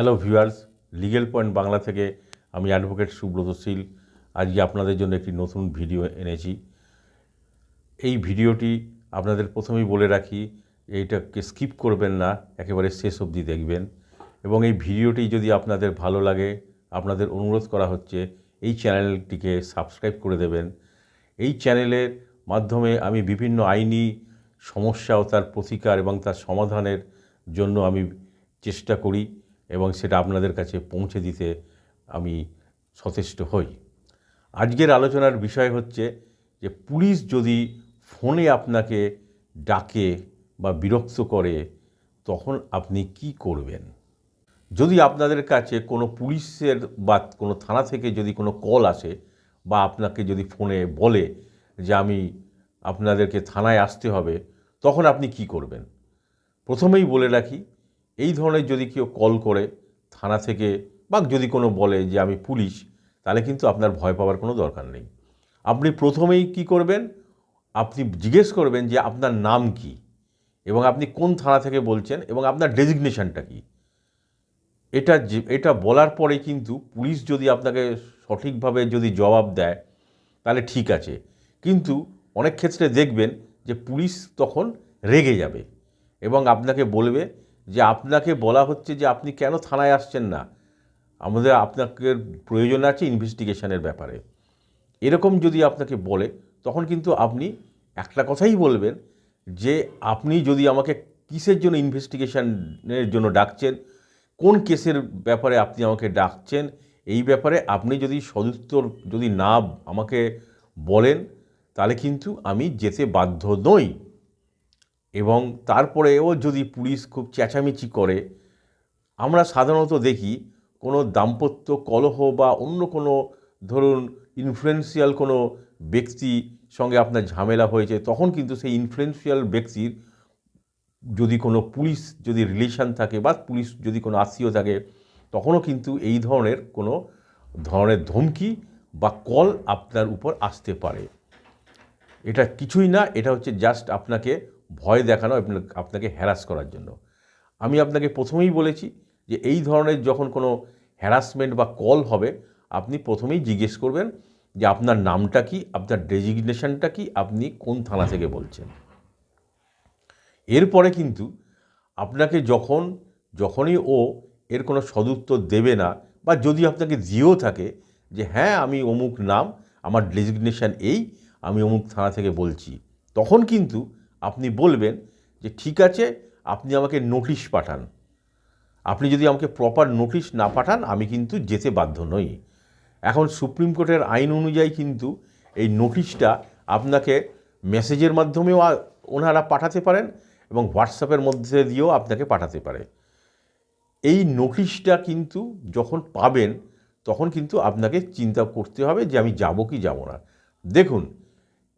Hello viewers legal point Bangla থেকে আমি advocate Subrata শীল। আজকে আপনাদের জন্য একটি নতুন ভিডিও এনেছি। এই ভিডিওটি আপনাদের প্রথমেই বলে রাখি এইটাকে স্কিপ করবেন না, একেবারে শেষ অবধি দেখবেন। এবং এই ভিডিওটি যদি আপনাদের ভালো লাগে, আপনাদের অনুরোধ করা হচ্ছে, এই চ্যানেলটিকে সাবস্ক্রাইব করে দেবেন। এই চ্যানেলের মাধ্যমে আমি বিভিন্ন আইনি সমস্যা ও তার প্রতিকার এবং তার সমাধানের জন্য আমি চেষ্টা করি। এবং সেটা আপনাদের কাছে পৌঁছে দিতে আমি সচেষ্ট হই। আজকের আলোচনার বিষয় হচ্ছে যে পুলিশ যদি ফোনে আপনাকে ডাকে বা বিরক্ত করে, তখন আপনি কি করবেন? যদি আপনাদের কাছে কোনো পুলিশের বা কোনো থানা থেকে যদি কোনো কল আসে বা আপনাকে যদি ফোনে বলে যে আমি আপনাদেরকে থানায় আসতে হবে, তখন আপনি কি করবেন? প্রথমেই বলে রাখি এই ধরনের যদি কেউ কল করে থানা থেকে বা যদি কোনো বলে যে আমি পুলিশ, তাহলে কিন্তু আপনার ভয় পাওয়ার কোনো দরকার নেই। আপনি প্রথমেই কি করবেন? আপনি জিজ্ঞেস করবেন যে আপনার নাম কি এবং আপনি কোন থানা থেকে বলছেন এবং আপনার ডেজিগনেশনটা কী। এটা এটা বলার পরে কিন্তু পুলিশ যদি আপনাকে সঠিকভাবে যদি জবাব দেয়, তাহলে ঠিক আছে। কিন্তু অনেক ক্ষেত্রে দেখবেন যে পুলিশ তখন রেগে যাবে এবং আপনাকে বলবে যে আপনাকে বলা হচ্ছে যে আপনি কেন থানায় আসছেন না। আমাদের আপনাকে প্রয়োজন আছে ইনভেস্টিগেশনের ব্যাপারে। এরকম যদি আপনাকে বলে, তখন কিন্তু আপনি একটা কথাই বলবেন যে, আপনি যদি আমাকে কিসের জন্য ইনভেস্টিগেশনের জন্য ডাকছেন, কোন কেসের ব্যাপারে আপনি আমাকে ডাকছেন, এই ব্যাপারে আপনি যদি সদুত্তর যদি না আমাকে বলেন, তাহলে কিন্তু আমি যেতে বাধ্য নই। এবং তারপরেও যদি পুলিশ খুব চেঁচামেচি করে, আমরা সাধারণত দেখি কোনো দাম্পত্য কলহ বা অন্য কোনো, ধরুন ইনফ্লুয়েন্সিয়াল কোনো ব্যক্তি সঙ্গে আপনার ঝামেলা হয়েছে, তখন কিন্তু সেই ইনফ্লুয়েন্সিয়াল ব্যক্তির যদি কোনো পুলিশ যদি রিলেশন থাকে বা পুলিশ যদি কোনো আত্মীয় থাকে, তখনও কিন্তু এই ধরনের কোনো ধরনের ধমকি বা কল আপনার উপর আসতে পারে। এটা কিছুই না, এটা হচ্ছে জাস্ট আপনাকে ভয় দেখানো আপনাকে হ্যারাস করার জন্য। আমি আপনাকে প্রথমেই বলেছি যে এই ধরনের যখন কোনো হ্যারাসমেন্ট বা কল হবে, আপনি প্রথমেই জিজ্ঞেস করবেন যে আপনার নামটা কি, আপনার ডেজিগনেশনটা কি, আপনি কোন থানা থেকে বলছেন। এরপরে কিন্তু আপনাকে যখন, যখনই ও এর কোনো সদুত্তর দেবে না বা যদি আপনাকে দিয়েও থাকে যে হ্যাঁ আমি অমুক নাম, আমার ডেজিগনেশন এই, আমি অমুক থানা থেকে বলছি, তখন কিন্তু আপনি বলবেন যে ঠিক আছে, আপনি আমাকে নোটিশ পাঠান। আপনি যদি আমাকে প্রপার নোটিশ না পাঠান, আমি কিন্তু যেতে বাধ্য নই। এখন সুপ্রিম কোর্টের আইন অনুযায়ী কিন্তু এই নোটিশটা আপনাকে মেসেজের মাধ্যমেও ওনারা পাঠাতে পারেন এবং হোয়াটসঅ্যাপের মধ্যে দিয়েও আপনাকে পাঠাতে পারে। এই নোটিশটা কিন্তু যখন পাবেন, তখন কিন্তু আপনাকে চিন্তা করতে হবে যে আমি যাব কি যাব না। দেখুন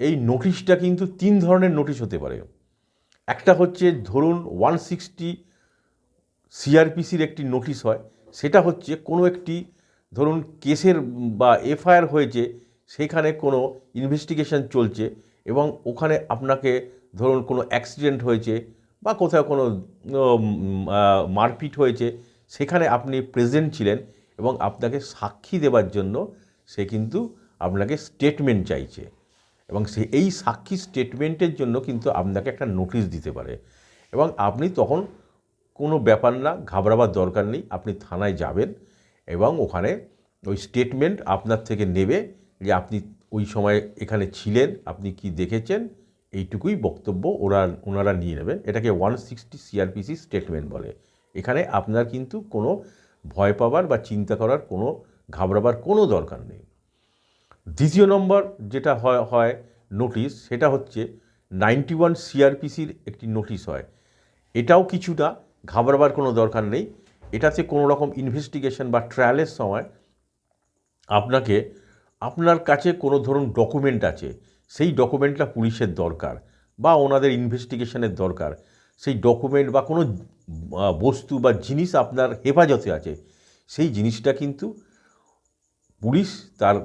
এই নোটিশটা কিন্তু তিন ধরনের নোটিশ হতে পারে। একটা হচ্ছে ধরুন ওয়ান সিক্সটি সিআরপিসির একটি নোটিশ হয়, সেটা হচ্ছে কোনো একটি ধরুন কেসের বা এফআইআর হয়েছে, সেখানে কোনো ইনভেস্টিগেশন চলছে এবং ওখানে আপনাকে ধরুন কোনো অ্যাক্সিডেন্ট হয়েছে বা কোথাও কোনো মারপিট হয়েছে, সেখানে আপনি প্রেজেন্ট ছিলেন এবং আপনাকে সাক্ষী দেবার জন্য সে কিন্তু আপনাকে স্টেটমেন্ট চাইছে। এবং সে এই সাক্ষী স্টেটমেন্টের জন্য কিন্তু আপনাকে একটা নোটিশ দিতে পারে। এবং আপনি তখন কোনো ব্যাপার না, ঘাবড়াবার দরকার নেই, আপনি থানায় যাবেন এবং ওখানে ওই স্টেটমেন্ট আপনার থেকে নেবে যে আপনি ওই সময় এখানে ছিলেন, আপনি কি দেখেছেন, এইটুকুই বক্তব্য ওরা, ওনারা নিয়ে নেবেন এটাকে ওয়ান সিক্সটি সিআরপিসি স্টেটমেন্ট বলে। এখানে আপনার কিন্তু কোনো ভয় পাবার বা চিন্তা করার কোনো, ঘাবড়াবার কোনো দরকার নেই। দ্বিতীয় নম্বর যেটা হয় হয় নোটিশ সেটা হচ্ছে নাইনটি ওয়ান সিআরপিসির একটি নোটিশ হয়। এটাও কিছুটা ঘাবড়াবার কোনো দরকার নেই। এটাতে কোনো রকম ইনভেস্টিগেশন বা ট্রায়ালের সময় আপনাকে, আপনার কাছে কোনো ধরুন ডকুমেন্ট আছে, সেই ডকুমেন্টটা পুলিশের দরকার বা ওনাদের ইনভেস্টিগেশনের দরকার। সেই ডকুমেন্ট বা কোনো বস্তু বা জিনিস আপনার হেফাজতে আছে, সেই জিনিসটা কিন্তু পুলিশ তার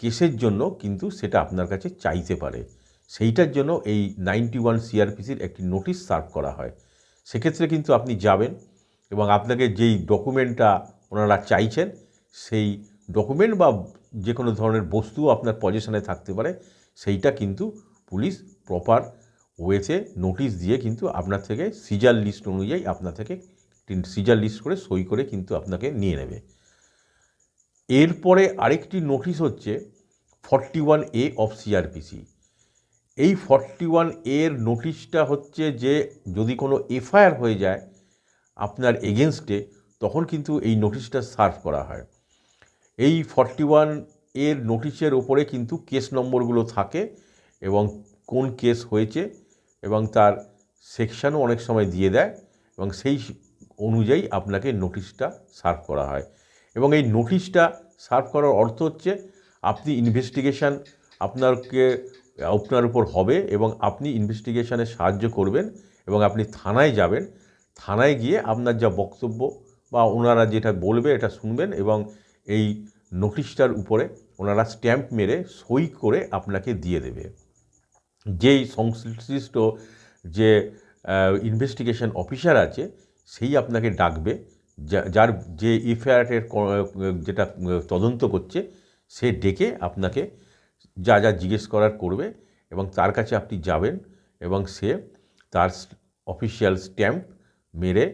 কেসের জন্য কিন্তু সেটা আপনার কাছে চাইতে পারে। সেইটার জন্য এই নাইনটি ওয়ান সিআরপিসির একটি নোটিশ সার্ভ করা হয়। সেক্ষেত্রে কিন্তু আপনি যাবেন এবং আপনাকে যেই ডকুমেন্টটা ওনারা চাইছেন, সেই ডকুমেন্ট বা যে কোনো ধরনের বস্তু আপনার পজিশনে থাকতে পারে, সেইটা কিন্তু পুলিশ প্রপার ওয়েতে নোটিশ দিয়ে কিন্তু আপনার থেকে সিজার লিস্ট অনুযায়ী আপনার থেকে সিজার লিস্ট করে সই করে কিন্তু আপনাকে নিয়ে নেবে। এরপরে আরেকটি নোটিশ হচ্ছে forty one A of CrPC এই ফর্টি ওয়ানের নোটিশটা হচ্ছে যে যদি কোনো এফআইআর হয়ে যায় আপনার এগেনস্টে তখন কিন্তু এই নোটিশটা সার্ভ করা হয়। এই ফর্টি ওয়ানের নোটিশের ওপরে কিন্তু কেস নম্বরগুলো থাকে এবং কোন কেস হয়েছে এবং তার সেকশানও অনেক সময় দিয়ে দেয় এবং সেই অনুযায়ী আপনাকে নোটিশটা সার্ভ করা হয়। এবং এই নোটিশটা সার্ভ করার অর্থ হচ্ছে আপনি ইনভেস্টিগেশন আপনাকে আপনার উপর হবে এবং আপনি ইনভেস্টিগেশানে সাহায্য করবেন এবং আপনি থানায় যাবেন। থানায় গিয়ে আপনার যা বক্তব্য বা ওনারা যেটা বলবে এটা শুনবেন এবং এই নোটিশটার উপরে ওনারা স্ট্যাম্প মেরে সই করে আপনাকে দিয়ে দেবে। যেই সংশ্লিষ্ট যে ইনভেস্টিগেশন অফিসার আছে, সেই আপনাকে ডাকবে যার যে এফআইআরের যেটা তদন্ত করছে, সে ডেকে আপনাকে যা যা জিজ্ঞেস করার করবে এবং তার কাছে আপনি যাবেন এবং সে তার অফিসিয়াল স্ট্যাম্প মেরে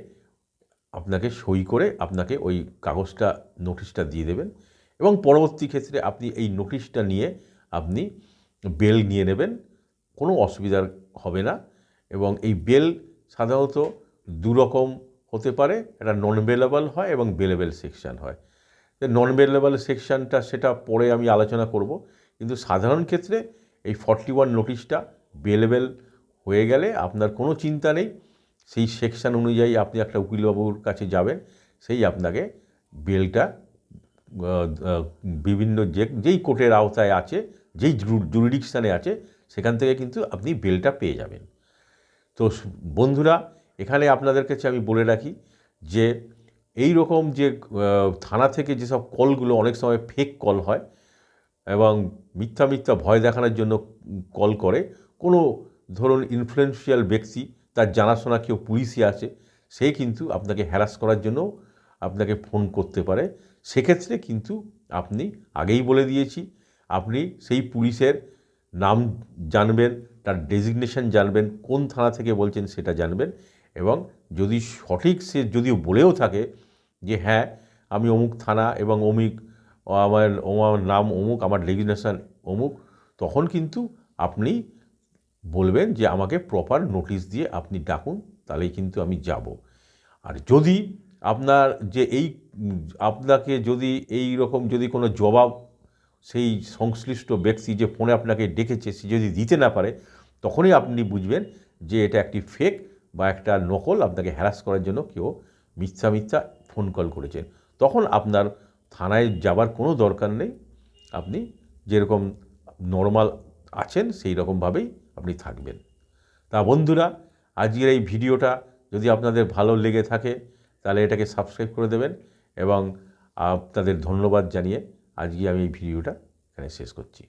আপনাকে সই করে আপনাকে ওই কাগজটা, নোটিশটা দিয়ে দেবেন এবং পরবর্তী ক্ষেত্রে আপনি এই নোটিশটা নিয়ে আপনি বেল নিয়ে নেবেন, কোনো অসুবিধার হবে না এবং এই বেল সাধারণত দুরকম হতে পারে, এটা নন বেলেবল হয় এবং বেলেবেল সেকশন হয়। নন বেলেবল সেকশনটা সেটা পরে আমি আলোচনা করব, কিন্তু সাধারণ ক্ষেত্রে এই ফর্টি ওয়ান নোটিশটা বেলেবেল হয়ে গেলে আপনার কোনো চিন্তা নেই, সেই সেকশন অনুযায়ী আপনি একটা উকিলবাবুর কাছে যাবেন, সেই আপনাকে বেলটা বিভিন্ন যে, যেই কোর্টের আওতায় আছে, যেই জুরিডিকশানে আছে, সেখান থেকে কিন্তু আপনি বেলটা পেয়ে যাবেন। তো বন্ধুরা এখানে আপনাদের কাছে আমি বলে রাখি যে এই রকম যে থানা থেকে যেসব কলগুলো অনেক সময় ফেক কল হয় এবং মিথ্যা মিথ্যা ভয় দেখানোর জন্য কল করে, কোনো ধরুন ইনফ্লুয়েন্সিয়াল ব্যক্তি, তার জানাশোনা কেউ পুলিশই আছে, সে কিন্তু আপনাকে হ্যারাস করার জন্য আপনাকে ফোন করতে পারে। সেক্ষেত্রে কিন্তু আপনি আগেই বলে দিয়েছি, আপনি সেই পুলিশের নাম জানবেন, তার ডেজিগনেশন জানবেন, কোন থানা থেকে বলছেন সেটা জানবেন। এবং যদি সঠিক সে যদিও বলেও থাকে যে হ্যাঁ আমি অমুক থানা এবং অমুক, আমার আমার নাম অমুক, আমার ডেজিগনেশন অমুক, তখন কিন্তু আপনি বলবেন যে আমাকে প্রপার নোটিশ দিয়ে আপনি ডাকুন, তাহলেই কিন্তু আমি যাব। আর যদি আপনার যে এই, আপনাকে যদি এই রকম যদি কোনো জবাব সেই সংশ্লিষ্ট ব্যক্তি যে ফোনে আপনাকে ডেকেছে, সে যদি দিতে না পারে, তখনই আপনি বুঝবেন যে এটা একটি ফেক বা একটা নকল আপনাকে হ্যারাস করার জন্য কেউ মিথ্যা মিথ্যা ফোন কল করেছেন। তখন আপনার থানায় যাবার কোনো দরকার নেই। আপনি যেরকম নর্মাল আছেন সেই রকমভাবেই আপনি থাকবেন। তা বন্ধুরা, আজকের এই ভিডিওটা যদি আপনাদের ভালো লেগে থাকে, তাহলে এটাকে সাবস্ক্রাইব করে দেবেন এবং আপনাদের ধন্যবাদ জানিয়ে আজকে আমি এই ভিডিওটা এখানে শেষ করছি।